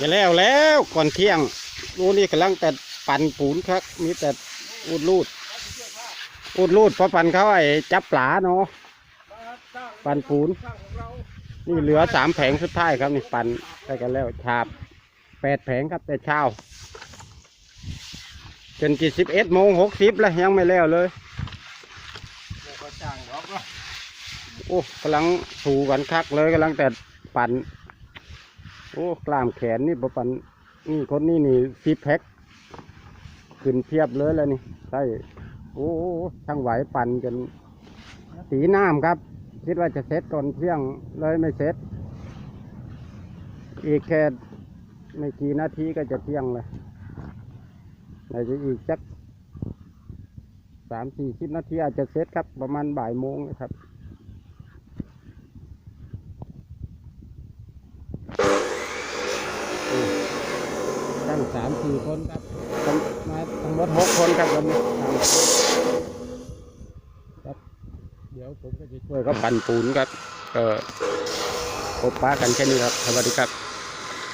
จะแล้วแล้วก่อนเที่ยงนู่นนี่กำลังแต่ปั่นปูนครับ มีแต่อูดรูดอูดรูดเพราะปั่นเขาไอ้จับปลาเนาะปั่นปูน นี่เหลือสามแผงสุดท้ายครับนี่ปั่นได้กันแล้วฉาบแปดแผงครับแต่เช้าจนกี่สิบเอ็ดโมงหกสิบแล้วยังไม่แล้วเลยโอ้กำลังถูกันคักเลยกำลังแต่ปั่น โอ้กล้ามแขนนี่บปั่นนี่คนนี้นี่สิบแพ็คขึ้นเทียบเลยแล้วนี่ใช่โอ้ช่างไหวปั่นกันสีน้ำครับ คิดว่าจะเสร็จก่อนเที่ยงเลยไม่เสร็จอีกแค่ไม่กี่นาทีก็จะเที่ยงเลยในจะอีกสักสามสี่สิบนาทีอาจจะเสร็จครับ ประมาณบ่ายโมงนะครับ ตั้งสามสี่คนครับมาทั้งหมดหกคนครับวันนี้ครับ เดี๋ยวผมก็จะช่วยเขาปั่นปูนครับ ก็พบป้ากันแค่นี้ครับ สวัสดีครับ